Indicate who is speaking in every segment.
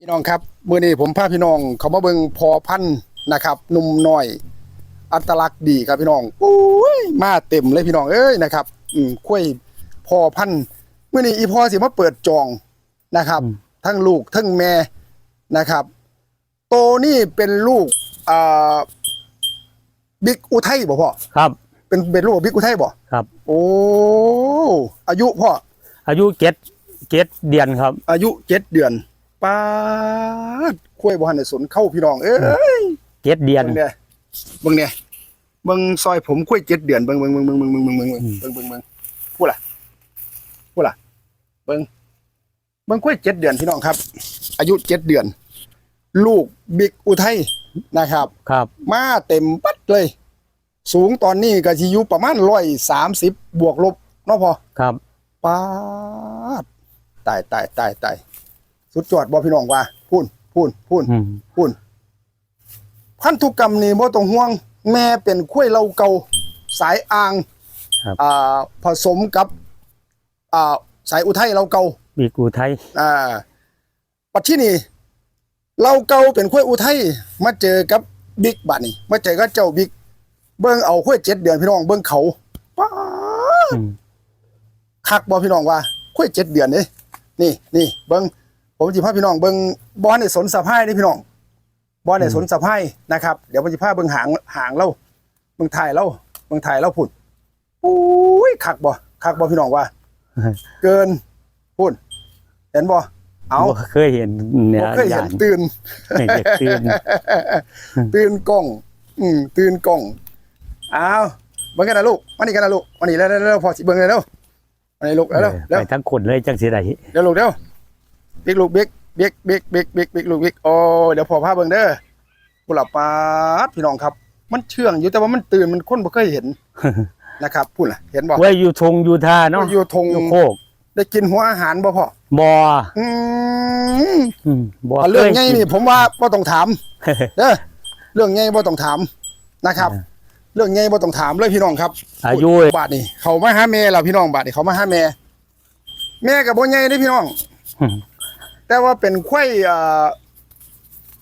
Speaker 1: พี่น้องครับมื้อนี้ผมพาพี่น้องเขามาเบิ่งพอพันธุ์นะครับหนุ่มน้อย อัตลักษณ์ดีครับพี่น้องอุ้ยมาเต็มเลยพี่น้องเอ้ยนะครับ อืมคุยพอพันธุ์มื้อนี้อีพอสิมาเปิดจองนะครับ ทั้งลูกทั้งแม่นะครับ โตนี่เป็นลูกอ่าบิ๊กอุทัยบ่พ่อ
Speaker 2: ครับ
Speaker 1: เป็นเป็นลูกบิ๊กอุทัยบ่
Speaker 2: ครับ
Speaker 1: โอ้อายุพ่อ
Speaker 2: อายุเจ็ดเจ็ดเดือนครับ
Speaker 1: อายุเจ็ดเดือน ป้าดคุยบ่ทันได้สนเข้าพี่น้อง เอ้ย
Speaker 2: เจ็ดเดือน
Speaker 1: เบิ่งเนี่ยเบิ่งเนี่ยเบิ่งซอยผมคุยเจ็ดเดือนเบิ่งเบิ่งเบิ่งเบิ่งเบิ่งเบิ่งเบิ่งเบิ่ง
Speaker 2: อืม
Speaker 1: เบิ่งเบิ่งเบิ่งพูดล่ะพูดล่ะเบิ่งเบิ่งคุยเจ็ดเดือนพี่น้องครับ อายุเจ็ดเดือน ลูกบิ๊กอุทัยนะครับ
Speaker 2: ครับ
Speaker 1: มาเต็มปัดเลย สูงตอนนี้ก็สิอยู่ประมาณร้อยสามสิบบวกลบเนาะพอ
Speaker 2: ครับ
Speaker 1: ป้าดตายตายตายตาย สุดยอดบ่พี่น้องว่าพูนพูนพูน
Speaker 2: อืม
Speaker 1: พูนพันธุกรรมนี่บ่ต้องห่วง แม่เป็นข้วยเหล่าเก่าสายอ่าง
Speaker 2: ครับ
Speaker 1: อ่าผสมกับอ่าสายอุทัยเหล่าเก่า
Speaker 2: บีกูไทย
Speaker 1: อ่าปัจที่นี่เหล่าเก่าเป็นข้วยอุทัยมาเจอกับบิ๊กบัดนี่มาเจอกับเจ้าบิ๊กเบิ่งเอาข้วยเจ็ดเดือนพี่น้องเบิ่งเขาป้าด
Speaker 2: อืม
Speaker 1: คักบ่พี่น้องว่าคุยเจ็ดเดือนเด้นี่นี่เบิ่ง ผมสิพาพี่น้องเบิ่งบอลในสนสะพายนี่พี่น้องบอลในสนสะพายนะครับ เดี๋ยวผมสิพาเบิ่งหางหางเราเบิ่งถ่ายเราเบิ่งถ่ายเราพุ่นอุ้ยคักบ่คักบ่พี่น้องว่า เกินพุ่นเห็นบ่เอา
Speaker 2: บ่เคยเห็นเนี่ย
Speaker 1: บ่เคยเห็
Speaker 2: ยานน
Speaker 1: ตื่น
Speaker 2: ไม่ได้ตื่น
Speaker 1: ตื่นกล้อง อืมตื่นกล้องอ้าวเบิ่งกันนะลูกมานี่กันนะลูกมานี่แล้วแล้วพอสิเบิ่งเลยเร็วมานี่ลูกแล้วแล้วแล้ว
Speaker 2: ไปทั้งคนเลยจังสิได้
Speaker 1: เดี๋ยวลูกเดี๋ยว บิ๊กลูกบิ๊กบิ๊กบิ๊กบิ๊กบิ๊กบิ๊กลูกบิ๊กโอ้เดี๋ยวพอพาเบิ่งเด้อกุหลาบปาดพี่น้องครับ มันเชื่องอยู่แต่ว่ามันตื่นมันคนบ่เคยเห็นนะครับพูดล่ะเห็นบ่
Speaker 2: ไว้อยู่ทงอยู่ท่าเนาะ
Speaker 1: อยู่ทง
Speaker 2: อยู่โคก
Speaker 1: ได้กินหัวอาหารบ่พ่อ
Speaker 2: บ่
Speaker 1: อืม
Speaker 2: อืมบ่
Speaker 1: อะเรื่องไงนี่ผมว่าบ่ต้องถามเด้อเรื่องไงบ่ต้องถามนะครับเรื่องไงบ่ต้องถามเลยพี่น้องครับ
Speaker 2: อายุ
Speaker 1: บาดนี่เขามาหาแม่แล้วพี่น้องบาดนี่เขามาหาแม่แม่กับบ่ใหญ่เด้พี่น้อง
Speaker 2: อืม
Speaker 1: แต่ว่าเป็นไข่เอ่อ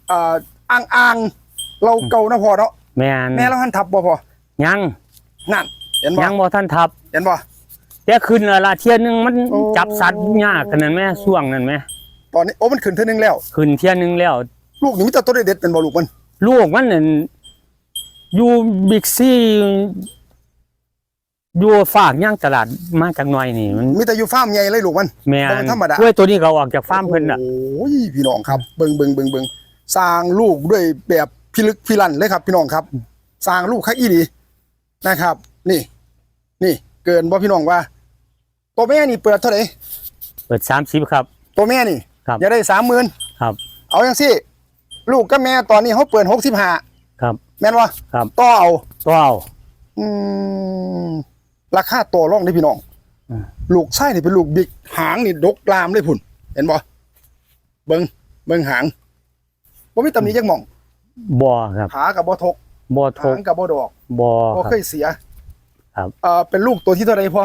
Speaker 1: เอ่ออ่างอ่างๆเราเก่านะพอเนาะ
Speaker 2: แม่น
Speaker 1: แม่เราหันทับบ่พอ
Speaker 2: ยัง
Speaker 1: นั่นเห็นบ่
Speaker 2: ยังบ่ทันทับ
Speaker 1: เห็นบ่
Speaker 2: แต่ขึ้นและละเที่ยหนึงมัน
Speaker 1: โอ้
Speaker 2: จับสัตว์ยากขนาดแม่ช่วงนั้นแม่
Speaker 1: ตอนนี้โอ้มันขึ้นเท่านึงแล้ว
Speaker 2: ขึ้นเที่ยหนึงแล้ว
Speaker 1: ลูกนี่มีแต่ตัวเด็ดๆเป็นบ่ลูกมัน
Speaker 2: ลูกมันนั่นอยู่บิ๊กซี อยู่ฝากย่างตลาดมาจากหน่อยนี่มัน
Speaker 1: มีแต่อยู่ฟาร์มใหญ่เลยลูกมัน
Speaker 2: แม่
Speaker 1: บ่เป็นธรรมดา
Speaker 2: ด้วยตัวนี้เขาออกจากฟาร์มเพิ่นน่ะ
Speaker 1: โอ้ยพี่น้องครับเบิ่งเบิ่งเบิ่งเบิ่งสร้างลูกด้วยแบบพิลึกพิลั่นเลยครับ พี่น้องครับ สร้างลูกคักอีหลีนะครับ นี่ นี่ เกินบ่พี่น้องว่า ตัวแม่นี่เปิดเท่าไหร่
Speaker 2: เปิดสามสิบครับ
Speaker 1: ตัวแม่นี่
Speaker 2: ครับ
Speaker 1: อย่าได้สามหมื่น
Speaker 2: ครับ
Speaker 1: เอาอย่างสิลูกกับแม่ตอนนี้เขาเปิดหกสิบห้า
Speaker 2: ครับ
Speaker 1: แม่นวะ
Speaker 2: ครับ
Speaker 1: ต่อเอา
Speaker 2: ตัวเอา
Speaker 1: อืม ราคาต่อรองได้พี่น้อง
Speaker 2: อืม
Speaker 1: ลูกไส้นี่เป็นลูกบิ๊กหางนี่ดกลามเลยพุ่น เห็นบ่เบิงเบิงหางบ่มีตำหนิจักหม่อง
Speaker 2: บ่ครับ
Speaker 1: ขากับบ่ทก
Speaker 2: บ่ท
Speaker 1: หากงกับบ่ดอก
Speaker 2: บ่
Speaker 1: บ่
Speaker 2: ครั
Speaker 1: เค
Speaker 2: บ
Speaker 1: ยเสีย
Speaker 2: ครับ
Speaker 1: เอ่อเป็นลูกตัวที่เท่าไหร่พอ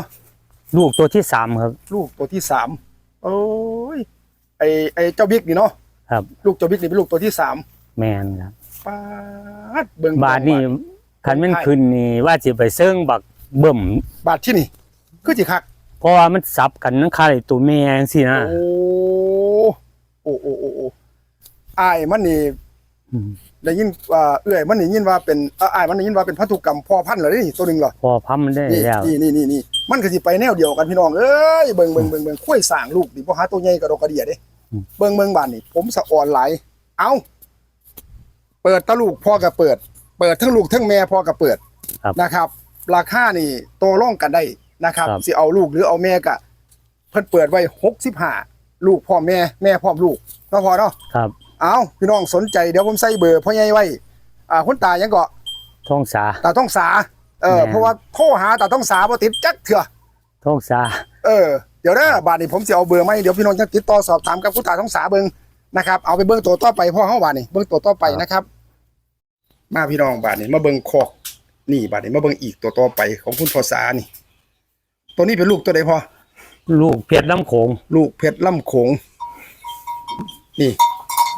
Speaker 2: ลูกตัวที่สามครับ
Speaker 1: ลูกตัวที่สามโอ้ยไอไอเจ้าบิ๊กนี่เนาะ
Speaker 2: ครับ
Speaker 1: ลูกเจ้าบิ๊กนี่เป็นลูกตัวที่สาม
Speaker 2: แม่นครับ
Speaker 1: ปาดเบิง
Speaker 2: บาทนี่คันแม่นขึ้นนี่ว่าสิไปเซิงบัก เบิ่ม
Speaker 1: บาทที่นี่คือสิคัก
Speaker 2: เพราะว่ามันสับกันนั่นคาไอ้ตัวแม่จังซี่นะ
Speaker 1: โอ้โอ้โอ้โอ้โอ้อายมันนี่
Speaker 2: อืม
Speaker 1: ได้ยินว่าเอื้อยมันได้ยินว่าเป็นเอ่ออายมันได้ยินว่าเป็นพันธุกรรมพ่อพันธุ์เหรอนี่ตัวหนึงเหรอ
Speaker 2: พอพัมมันได้
Speaker 1: นี่
Speaker 2: แล้ว
Speaker 1: นี่นี่นี่นี่มันก็สิไปแนวเดียวกันพี่น้องเอ้ยเบิ่งเบิ่งเบิ่งเบิ่งค่อยสร้างลูกดิบ่หาตัวใหญ่กระดอกกระเดียเด้เบิ่งเบิ่งบ้านนี่ผมสะอ่อนหลายเอ้า เปิดตะลูกพ่อก็เปิด เปิดทั้งลูกทั้งแม่พ่อก็เปิด
Speaker 2: ครับ
Speaker 1: นะครับ ราคานี่โตร่องกันได้นะครับ
Speaker 2: ครับ
Speaker 1: สิเอาลูกหรือเอาแม่ก็เพิ่นเปิดไว้65ลูกพ่อแม่แม่พร้อมลูกเนาะพอเนาะ
Speaker 2: ครับ
Speaker 1: เอาพี่น้องสนใจเดี๋ยวผมใส่เบอร์พ่อใหญ่ไว้อ่าคุณตายังก็
Speaker 2: ท้องสา
Speaker 1: ตาต้องสาเออ
Speaker 2: แม่
Speaker 1: เพราะว่าโทรหาตาต้องสาบ่ติดจักเถื่อ
Speaker 2: ท้องสา
Speaker 1: เออเดี๋ยวเด้อบาดนี้ผมสิเอาเบอร์มาให้เดี๋ยวพี่น้องจะติดต่อสอบถามกับคุณตาต้องสาเบิ่งนะครับเอาไปเบิ่งตัวต่อไปพ่อเฮาบาดนี้เบิ่งตัวต่อไปนะครับ มาพี่น้องบาดนี้มาเบิ่งคอก นี่บาดนี้มาเบิ่งอีกตัวต่อไปของคุณพ่อสานี่ ตัวนี้เป็นลูกตัวใดพ่อ
Speaker 2: ลูกเพชรลำโขง
Speaker 1: ลูกเพชรล่ำโขงนี่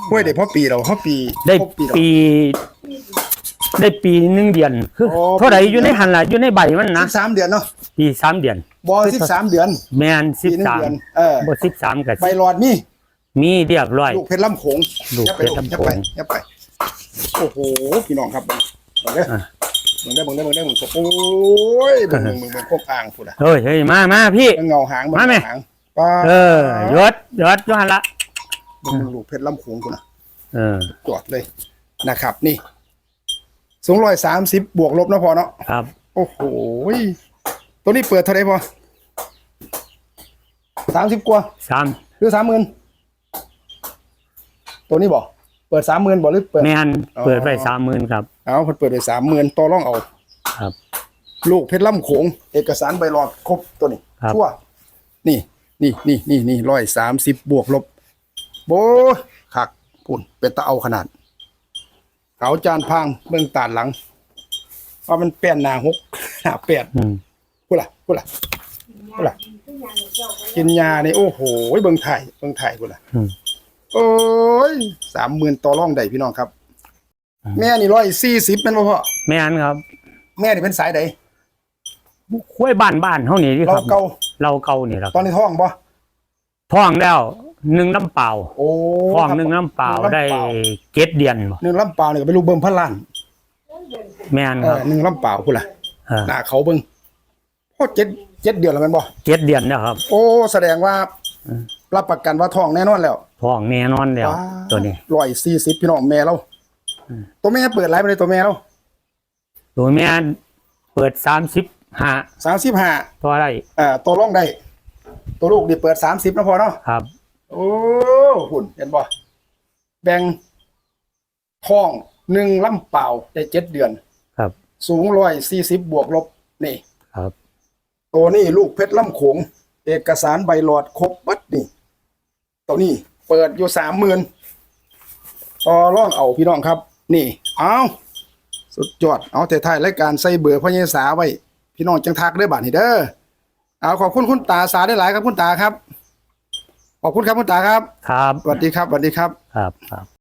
Speaker 1: ห้วยได้พ่อปีเราพ่อปี
Speaker 2: ได้
Speaker 1: ครบเรา
Speaker 2: ปี ได้ปีหนึ่งเดือนคือ
Speaker 1: โอ้
Speaker 2: เท่าไหร่อยู่ในหันละอยู่ในใบมันนะ
Speaker 1: สิบสามเดือนเนาะ
Speaker 2: ปีสามเดือน
Speaker 1: บอสิบสามเดือน
Speaker 2: แมนสิ
Speaker 1: ปี
Speaker 2: บ
Speaker 1: หนึ่ง
Speaker 2: สาม
Speaker 1: เดือนเออ
Speaker 2: บ่สิบสามกับ
Speaker 1: ใบหลอดมี
Speaker 2: มีเรียบร้อย
Speaker 1: ลูกเพชรลำโขง
Speaker 2: ลูก
Speaker 1: ยับไป
Speaker 2: เพชรลำโขง
Speaker 1: ยับไปยับไป โอ้โห พี่น้องครับมึงเด้อ
Speaker 2: อะ
Speaker 1: มึงได้มึงได้มึงได้มึงโอ้ยมึงมึงมึงมึงพวกอ่างพูดอะ
Speaker 2: เฮ้ยเฮ้ยมามาพี่
Speaker 1: มึงเงาหางมึง
Speaker 2: มาไหม
Speaker 1: เงาหางป้า
Speaker 2: เออยศยศอยู่หันละ
Speaker 1: มึงลูกเพชรลำโขงกูนะ
Speaker 2: เออ
Speaker 1: จอดเลยนะครับ นี่สูงร้อยสามสิบบวกลบเนาะพอเนาะ
Speaker 2: ครับ
Speaker 1: โอ้โหยตัวนี้เปิดเท่าไหร่พอสามสิบกว่า
Speaker 2: สาม
Speaker 1: หรือสามหมื่นตัวนี้บอก เปิดสามหมื่นบอกหรือเปิด
Speaker 2: แมน
Speaker 1: อ๋อ
Speaker 2: เปิดไปสามหมื่นครับ
Speaker 1: เอาเพิ่นเปิดไปสามหมื่นต่อรองเอา
Speaker 2: ครับ
Speaker 1: ลูกเพชรล่ำโขง เอกสารใบรอดครบตัวนี้
Speaker 2: ครับ
Speaker 1: ชั่วนี่นี่นี่นี่นี่ร้อยสามสิบบวกลบโบขักปุ่นเป็นตะเอาขนาด เขาจานพังเบื้องตานหลังว่ามันแป้นหนาหกหนาแปด
Speaker 2: อืม
Speaker 1: พูดล่ะพูดล่ะพูดล่ะกินยานี่โอ้โหเบิ่งไทยเบิ่งไทยพูดล่ะ
Speaker 2: อืม
Speaker 1: โอ้ยสามหมื่นต่อร่องได้พี่น้องครับ แม่นี่ร้อยสี่สิบเป็นบ่พ่อ
Speaker 2: แมนครับ
Speaker 1: แม่นี่เป็นสายใด
Speaker 2: คุ้วยบ้านบ้านเท่านี้ที่
Speaker 1: เรา
Speaker 2: ครับ
Speaker 1: เก่า
Speaker 2: เราเก่านี่แหละ
Speaker 1: ตอนนี้ท้องบ่
Speaker 2: ท้องแล้วหนึ่งน้ำเปล่า
Speaker 1: โอ้
Speaker 2: ท้องหนึ่งน้ำเปล่า
Speaker 1: หนึ่ง
Speaker 2: ได้
Speaker 1: น้ำเปล่า
Speaker 2: เจ็ดเดือนบ่
Speaker 1: หนึ่งลำเปล่านี่ก็เป็นลูกเบิ่มพันล้าน
Speaker 2: แมน
Speaker 1: เอ
Speaker 2: ครั
Speaker 1: อบหนึ่งลำเปล่าพุ่นล่ะ
Speaker 2: เออ
Speaker 1: หน้าเขาเบิ่งโอ้เจ็ดเจ็ดเดือนแล้วแมันบ่
Speaker 2: เจ็ดเดือนแล้วครับ
Speaker 1: โอ้แสดงว่า รับประกันว่าท้องแน่นอนแล้ว
Speaker 2: ท้องแน่นอนแล้ว
Speaker 1: ว้า
Speaker 2: ตัวนี้
Speaker 1: ร้อยสี่สิบพี่น้องแม่เราตัวแม่เปิดไลฟ์ไปเลยตัวแม่เรา
Speaker 2: ตัวแม่เปิดสามสิบห้า
Speaker 1: สามสิบห้า
Speaker 2: ตัวอะไร
Speaker 1: เอ่อตัวร่องได้ตัวลูกนี่เปิดสามสิบนะพอเนาะ
Speaker 2: ครับ
Speaker 1: โอ้หุ่นเห็นบ่แบ่งท้องหนึ่งลำเปล่าได้เจ็ดเดือน
Speaker 2: ครับ
Speaker 1: สูงร้อยสี่สิบบวกลบนี่
Speaker 2: ครับ
Speaker 1: ตัวนี้ลูกเพชรลำโขงเอกสารใบหลอดครบบัดนี่ ตัวนี้ เปิดอยู่สามหมื่นต่อร่องเอาพี่น้องครับ นี่ เอาสุดยอด เอาแต่ท้ายรายการใส่เบื่อร์พญสาไว้ พี่น้องจังทักได้บาทนี่เด้อ เอาขอบคุณคุณตาสาได้หลายครับคุณตาครับ ขอบคุณครับคุณตาครับ
Speaker 2: ครับ
Speaker 1: สวัสดีครับ สวัสดีครับ
Speaker 2: ครับครับ